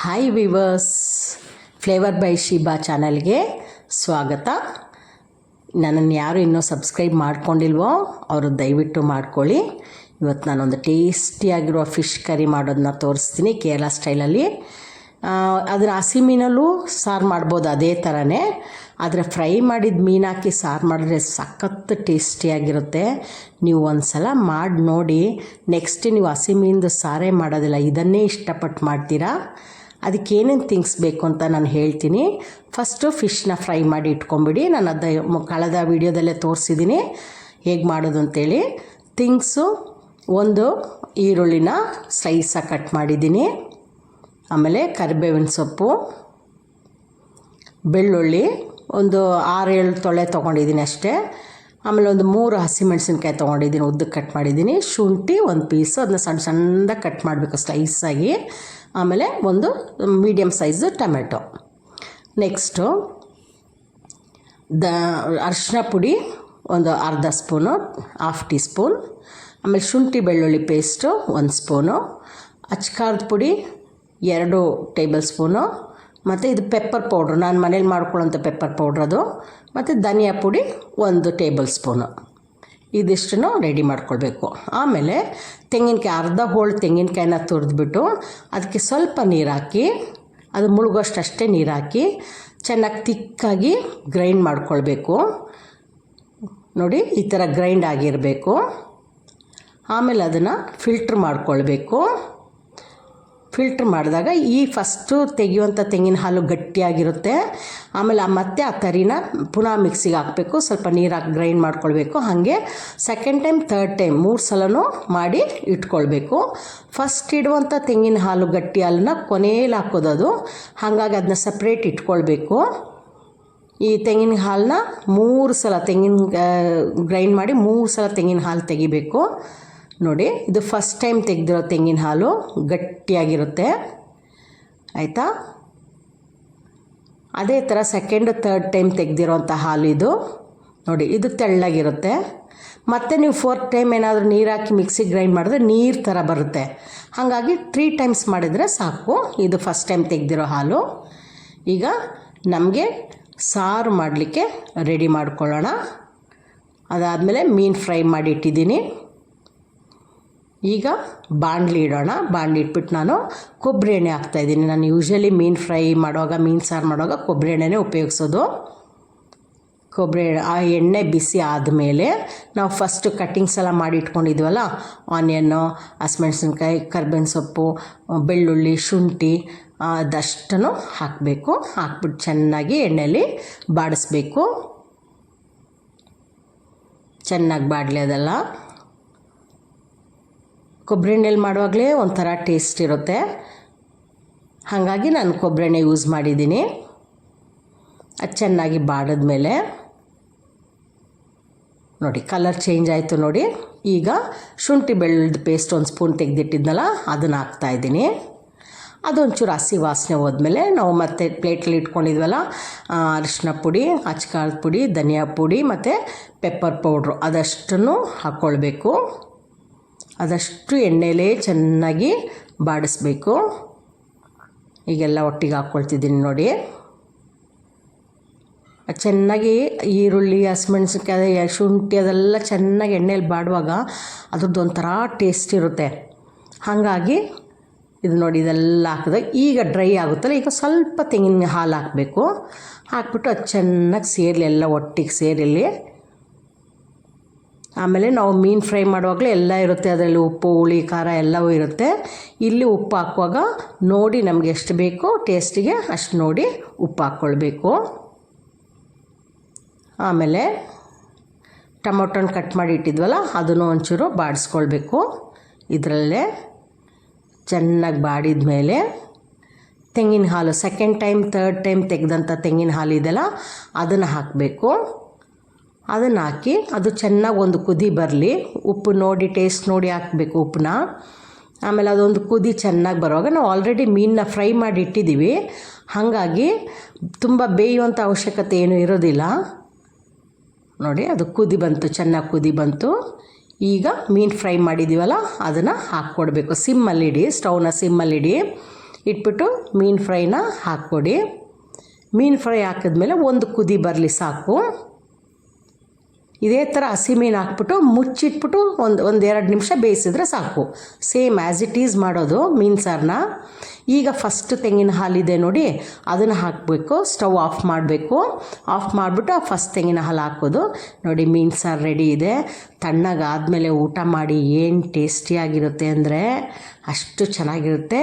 Hi viewers flavour by Shiba ಚಾನಲ್ಗೆ ಸ್ವಾಗತ. ನನ್ನನ್ನು ಯಾರು ಇನ್ನೂ ಸಬ್ಸ್ಕ್ರೈಬ್ ಮಾಡ್ಕೊಂಡಿಲ್ವೋ ಅವರು ದಯವಿಟ್ಟು ಮಾಡ್ಕೊಳ್ಳಿ. ಇವತ್ತು ನಾನೊಂದು ಟೇಸ್ಟಿಯಾಗಿರುವ ಫಿಶ್ ಕರಿ ಮಾಡೋದನ್ನ ತೋರಿಸ್ತೀನಿ ಕೇರಳ ಸ್ಟೈಲಲ್ಲಿ. ಅದರ ಹಸಿ ಮೀನಲ್ಲೂ ಸಾರು ಮಾಡ್ಬೋದು ಅದೇ ಥರನೇ ಆದರೆ ಫ್ರೈ ಮಾಡಿದ ಮೀನು ಹಾಕಿ ಸಾರು ಮಾಡಿದ್ರೆ ಸಖತ್ತು ಟೇಸ್ಟಿಯಾಗಿರುತ್ತೆ. ನೀವು ಒಂದು ಸಲ ಮಾಡಿ ನೋಡಿ ನೆಕ್ಸ್ಟ್ ನೀವು ಹಸಿ ಮೀನ್ದು ಸಾರೇ ಮಾಡೋದಿಲ್ಲ. ಇದನ್ನೇ ಇಷ್ಟಪಟ್ಟು ಮಾಡ್ತೀರಾ? ಅದಕ್ಕೆ ಏನೇನು ಥಿಂಗ್ಸ್ ಬೇಕು ಅಂತ ನಾನು ಹೇಳ್ತೀನಿ. ಫಸ್ಟು ಫಿಶ್ನ ಫ್ರೈ ಮಾಡಿ ಇಟ್ಕೊಂಬಿಡಿ ನಾನು ಅದ ಕಳೆದ ವೀಡಿಯೋದಲ್ಲೇ ತೋರಿಸಿದ್ದೀನಿ ಹೇಗೆ ಮಾಡೋದು ಅಂತೇಳಿ. ಥಿಂಗ್ಸು ಒಂದು ಈರುಳ್ಳಿನ ಸ್ಲೈಸಾಗಿ ಕಟ್ ಮಾಡಿದ್ದೀನಿ ಆಮೇಲೆ ಕರಿಬೇವಿನ ಸೊಪ್ಪು, ಬೆಳ್ಳುಳ್ಳಿ, ಒಂದು ಆರು ಏಳು ತೊಳೆ ತೊಗೊಂಡಿದ್ದೀನಿ ಅಷ್ಟೇ. ಆಮೇಲೆ ಒಂದು ಮೂರು ಹಸಿಮೆಣಸಿನ್ಕಾಯಿ ತೊಗೊಂಡಿದ್ದೀನಿ ಉದ್ದಕ್ಕೆ ಕಟ್ ಮಾಡಿದ್ದೀನಿ ಶುಂಠಿ ಒಂದು ಪೀಸು ಅದನ್ನ ಸಣ್ಣ ಸಣ್ಣದಾಗಿ ಕಟ್ ಮಾಡಬೇಕು ಸ್ಲೈಸಾಗಿ ಆಮೇಲೆ ಒಂದು medium size tomato. Next the ಅರಿಶಿನ ಪುಡಿ ಒಂದು ಅರ್ಧ ಸ್ಪೂನು ಹಾಫ್ ಟೀ ಸ್ಪೂನ್ ಆಮೇಲೆ ಶುಂಠಿ ಬೆಳ್ಳುಳ್ಳಿ ಪೇಸ್ಟು ಒಂದು ಸ್ಪೂನು, ಅಚ್ಕಾರದ ಪುಡಿ ಎರಡು ಟೇಬಲ್ ಸ್ಪೂನು ಮತ್ತು ಇದು ಪೆಪ್ಪರ್ ಪೌಡ್ರು ನಾನು ಮನೇಲಿ ಮಾಡ್ಕೊಳ್ಳೋಂಥ ಪೆಪ್ಪರ್ ಪೌಡ್ರ್ ಅದು. ಮತ್ತು ಧನಿಯಾ ಪುಡಿ ಒಂದು ಟೇಬಲ್ ಸ್ಪೂನು ಇದಿಷ್ಟನ್ನು ರೆಡಿ ಮಾಡ್ಕೊಳ್ಬೇಕು. ಆಮೇಲೆ ತೆಂಗಿನಕಾಯಿ, ಅರ್ಧ ಹೋಳು ತೆಂಗಿನಕಾಯಿನ ತುರಿದ್ಬಿಟ್ಟು ಅದಕ್ಕೆ ಸ್ವಲ್ಪ ನೀರು ಹಾಕಿ ಅದು ಮುಳುಗೋಷ್ಟು ಅಷ್ಟೇ ನೀರು ಹಾಕಿ ಚೆನ್ನಾಗಿ ತಿಕ್ಕಾಗಿ ಗ್ರೈಂಡ್ ಮಾಡ್ಕೊಳ್ಬೇಕು. ನೋಡಿ, ಈ ಥರ ಗ್ರೈಂಡ್ ಆಗಿರಬೇಕು. ಆಮೇಲೆ ಅದನ್ನು ಫಿಲ್ಟ್ರ್ ಮಾಡ್ಕೊಳ್ಬೇಕು. ಫಿಲ್ಟ್ರ್ ಮಾಡಿದಾಗ ಈ ಫಸ್ಟು ತೆಗೆಯುವಂಥ ತೆಂಗಿನ ಹಾಲು ಗಟ್ಟಿಯಾಗಿರುತ್ತೆ. ಆಮೇಲೆ ಆ ಮತ್ತೆ ಆ ತರಿನ ಪುನಃ ಮಿಕ್ಸಿಗೆ ಹಾಕಬೇಕು. ಸ್ವಲ್ಪ ನೀರು ಹಾಕಿ ಗ್ರೈಂಡ್ ಮಾಡ್ಕೊಳ್ಬೇಕು. ಹಾಗೆ ಸೆಕೆಂಡ್ ಟೈಮ್ ಥರ್ಡ್ ಟೈಮ್ ಮೂರು ಸಲನೂ ಮಾಡಿ ಇಟ್ಕೊಳ್ಬೇಕು. ಫಸ್ಟ್ ಇಡುವಂಥ ತೆಂಗಿನ ಹಾಲು ಗಟ್ಟಿ ಹಾಲನ್ನ ಕೊನೆಯಲ್ಲಿ ಹಾಕೋದು ಅದು. ಹಾಗಾಗಿ ಅದನ್ನ ಸಪ್ರೇಟ್ ಇಟ್ಕೊಳ್ಬೇಕು. ಈ ತೆಂಗಿನ ಹಾಲನ್ನ ಮೂರು ಸಲ ತೆಂಗಿನ ಗ್ರೈಂಡ್ ಮಾಡಿ ಮೂರು ಸಲ ತೆಂಗಿನ ಹಾಲು ತೆಗಿಬೇಕು. ನೋಡಿ, ಇದು ಫಸ್ಟ್ ಟೈಮ್ ತೆಗೆದಿರೋ ತೆಂಗಿನ ಹಾಲು ಗಟ್ಟಿಯಾಗಿರುತ್ತೆ. ಆಯಿತಾ? ಅದೇ ಥರ ಸೆಕೆಂಡ್ ಥರ್ಡ್ ಟೈಮ್ ತೆಗೆದಿರೋಂಥ ಹಾಲು ಇದು. ನೋಡಿ, ಇದು ತೆಳ್ಳಗಿರುತ್ತೆ. ಮತ್ತು ನೀವು ಫೋರ್ತ್ ಟೈಮ್ ಏನಾದರೂ ನೀರು ಹಾಕಿ ಮಿಕ್ಸಿಗೆ ಗ್ರೈಂಡ್ ಮಾಡಿದ್ರೆ ನೀರು ಥರ ಬರುತ್ತೆ. ಹಾಗಾಗಿ ತ್ರೀ ಟೈಮ್ಸ್ ಮಾಡಿದರೆ ಸಾಕು. ಇದು ಫಸ್ಟ್ ಟೈಮ್ ತೆಗೆದಿರೋ ಹಾಲು. ಈಗ ನಮಗೆ ಸಾರು ಮಾಡಲಿಕ್ಕೆ ರೆಡಿ ಮಾಡ್ಕೊಳ್ಳೋಣ. ಅದಾದಮೇಲೆ ಮೀನು ಫ್ರೈ ಮಾಡಿ ಇಟ್ಟಿದ್ದೀನಿ. ಈಗ ಬಾಣಲಿ ಇಡೋಣ. ಬಾಣಲಿ ಇಟ್ಬಿಟ್ಟು ನಾನು ಕೊಬ್ಬರಿ ಎಣ್ಣೆ ಹಾಕ್ತಾಯಿದ್ದೀನಿ ನಾನು ಯೂಶ್ವಲಿ ಮೀನು ಫ್ರೈ ಮಾಡುವಾಗ, ಮೀನು ಸಾರು ಮಾಡುವಾಗ ಕೊಬ್ಬರಿ ಎಣ್ಣೆನೇ ಉಪಯೋಗಿಸೋದು. ಕೊಬ್ಬರಿ ಆ ಎಣ್ಣೆ ಬಿಸಿ ಆದಮೇಲೆ ನಾವು ಫಸ್ಟು ಕಟ್ಟಿಂಗ್ಸ್ ಎಲ್ಲ ಮಾಡಿ ಇಟ್ಕೊಂಡಿದ್ವಲ್ಲ ಆನಿಯನ್ನು ಹಸಿಮೆಣ್ಸಿನ್ಕಾಯಿ, ಕರ್ಬೇವಿನ ಸೊಪ್ಪು, ಬೆಳ್ಳುಳ್ಳಿ, ಶುಂಠಿ ಅದಷ್ಟನ್ನು ಹಾಕಬೇಕು. ಹಾಕ್ಬಿಟ್ಟು ಚೆನ್ನಾಗಿ ಎಣ್ಣೆಯಲ್ಲಿ ಬಾಡಿಸ್ಬೇಕು. ಚೆನ್ನಾಗಿ ಬಾಡಲಿ ಅದೆಲ್ಲ. ಕೊಬ್ಬರಿ ಎಣ್ಣೆಲಿ ಮಾಡುವಾಗಲೇ ಒಂಥರ ಟೇಸ್ಟ್ ಇರುತ್ತೆ. ಹಾಗಾಗಿ ನಾನು ಕೊಬ್ಬರಿ ಎಣ್ಣೆ ಯೂಸ್ ಮಾಡಿದ್ದೀನಿ. ಅದು ಚೆನ್ನಾಗಿ ಬಾಡಿದ್ಮೇಲೆ ನೋಡಿ ಕಲರ್ ಚೇಂಜ್ ಆಯಿತು ನೋಡಿ. ಈಗ ಶುಂಠಿ ಬೆಳ್ಳುಳ್ಳಿ ಪೇಸ್ಟ್ ಒಂದು ಸ್ಪೂನ್ ತೆಗೆದಿಟ್ಟಿದ್ನಲ್ಲ, ಅದನ್ನು ಹಾಕ್ತಾಯಿದ್ದೀನಿ ಅದೊಂಚೂರು ಹಸಿ ವಾಸನೆ ಹೋದ್ಮೇಲೆ ನಾವು ಮತ್ತೆ ಪ್ಲೇಟಲ್ಲಿ ಇಟ್ಕೊಂಡಿದ್ವಲ್ಲ ಅರಿಶಿನ ಪುಡಿ, ಅಚ್ಕಾರದ ಪುಡಿ, ಧನಿಯಾ ಪುಡಿ ಮತ್ತು ಪೆಪ್ಪರ್ ಪೌಡ್ರು ಅದಷ್ಟನ್ನು ಹಾಕ್ಕೊಳ್ಬೇಕು ಅದಷ್ಟು ಎಣ್ಣೆಲೇ ಚೆನ್ನಾಗಿ ಬಾಡಿಸ್ಬೇಕು. ಈಗೆಲ್ಲ ಒಟ್ಟಿಗೆ ಹಾಕ್ಕೊಳ್ತಿದ್ದೀನಿ ನೋಡಿ. ಚೆನ್ನಾಗಿ ಈರುಳ್ಳಿ, ಹಸಿಮೆಣ್ಸಿನ್ಕಾಯಿ ಶುಂಠಿ ಅದೆಲ್ಲ ಚೆನ್ನಾಗಿ ಎಣ್ಣೆಲಿ ಬಾಡುವಾಗ ಅದ್ರದ್ದು ಒಂಥರ ಟೇಸ್ಟ್ ಇರುತ್ತೆ. ಹಾಗಾಗಿ ಇದು ನೋಡಿ ಇದೆಲ್ಲ ಹಾಕಿದಾಗ ಈಗ ಡ್ರೈ ಆಗುತ್ತಲ್ಲ, ಈಗ ಸ್ವಲ್ಪ ತೆಂಗಿನ ಹಾಲು ಹಾಕಬೇಕು. ಹಾಕ್ಬಿಟ್ಟು ಅದು ಚೆನ್ನಾಗಿ ಸೇರಲಿ, ಎಲ್ಲ ಒಟ್ಟಿಗೆ ಸೇರಿಲಿ. ಆಮೇಲೆ ನಾವು ಮೀನು ಫ್ರೈ ಮಾಡುವಾಗಲೇ ಎಲ್ಲ ಇರುತ್ತೆ ಅದರಲ್ಲಿ ಉಪ್ಪು, ಹುಳಿ, ಖಾರ ಎಲ್ಲವೂ ಇರುತ್ತೆ. ಇಲ್ಲಿ ಉಪ್ಪು ಹಾಕುವಾಗ ನೋಡಿ ನಮಗೆ ಎಷ್ಟು ಬೇಕೋ ಟೇಸ್ಟಿಗೆ ಅಷ್ಟು ನೋಡಿ ಉಪ್ಪು ಹಾಕ್ಕೊಳ್ಬೇಕು. ಆಮೇಲೆ ಟೊಮೊಟೊನ ಕಟ್ ಮಾಡಿ ಇಟ್ಟಿದ್ವಲ್ಲ, ಅದನ್ನು ಒಂಚೂರು ಬಾಡಿಸ್ಕೊಳ್ಬೇಕು. ಇದರಲ್ಲೇ ಚೆನ್ನಾಗಿ ಬಾಡಿದ ಮೇಲೆ ತೆಂಗಿನ ಹಾಲು ಸೆಕೆಂಡ್ ಟೈಮ್ ಥರ್ಡ್ ಟೈಮ್ ತೆಗೆದಂಥ ತೆಂಗಿನ ಹಾಲು ಇದೆಯಲ್ಲ, ಅದನ್ನು ಹಾಕಬೇಕು. ಅದನ್ನು ಹಾಕಿ ಅದು ಚೆನ್ನಾಗಿ ಒಂದು ಕುದಿ ಬರಲಿ. ಉಪ್ಪು ನೋಡಿ ಟೇಸ್ಟ್ ನೋಡಿ ಹಾಕಬೇಕು ಉಪ್ಪನ್ನ. ಆಮೇಲೆ ಅದೊಂದು ಕುದಿ ಚೆನ್ನಾಗಿ ಬರುವಾಗ ನಾವು ಆಲ್ರೆಡಿ ಮೀನನ್ನ ಫ್ರೈ ಮಾಡಿ ಇಟ್ಟಿದ್ದೀವಿ ಹಾಗಾಗಿ ತುಂಬ ಬೇಯುವಂಥ ಅವಶ್ಯಕತೆ ಏನೂ ಇರೋದಿಲ್ಲ. ನೋಡಿ, ಅದು ಕುದಿ ಬಂತು, ಚೆನ್ನಾಗಿ ಕುದಿ ಬಂತು. ಈಗ ಮೀನು ಫ್ರೈ ಮಾಡಿದ್ದೀವಲ್ಲ ಅದನ್ನು ಹಾಕ್ಕೊಡ್ಬೇಕು. ಸಿಮ್ಮಲ್ಲಿಡಿ ಸ್ಟವ್ನ ಸಿಮ್ಮಲ್ಲಿಡಿ ಇಟ್ಬಿಟ್ಟು ಮೀನು ಫ್ರೈನ ಹಾಕ್ಕೊಡಿ. ಮೀನು ಫ್ರೈ ಹಾಕಿದ್ಮೇಲೆ ಒಂದು ಕುದಿ ಬರಲಿ ಸಾಕು. ಇದೇ ಥರ ಹಸಿಮೀನು ಹಾಕ್ಬಿಟ್ಟು ಮುಚ್ಚಿಟ್ಬಿಟ್ಟು ಒಂದು ಒಂದು ಎರಡು ನಿಮಿಷ ಬೇಯಿಸಿದ್ರೆ ಸಾಕು. ಸೇಮ್ ಆ್ಯಸ್ ಇಟ್ ಈಸ್ ಮಾಡೋದು ಮೀನು ಸಾರನ್ನ ಈಗ ಫಸ್ಟ್ ತೆಂಗಿನ ಹಾಲಿದೆ ನೋಡಿ, ಅದನ್ನು ಹಾಕಬೇಕು ಸ್ಟವ್ ಆಫ್ ಮಾಡಬೇಕು. ಆಫ್ ಮಾಡಿಬಿಟ್ಟು ಫಸ್ಟ್ ತೆಂಗಿನ ಹಾಲು ಹಾಕೋದು. ನೋಡಿ, ಮೀನು ಸಾರು ರೆಡಿ ಇದೆ. ತಣ್ಣಗಾದಮೇಲೆ ಊಟ ಮಾಡಿ ಏನು ಟೇಸ್ಟಿಯಾಗಿರುತ್ತೆ ಅಂದರೆ ಅಷ್ಟು ಚೆನ್ನಾಗಿರುತ್ತೆ.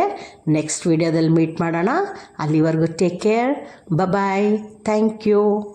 ನೆಕ್ಸ್ಟ್ ವೀಡಿಯೋದಲ್ಲಿ ಮೀಟ್ ಮಾಡೋಣ. ಅಲ್ಲಿವರೆಗೂ take care bye thank you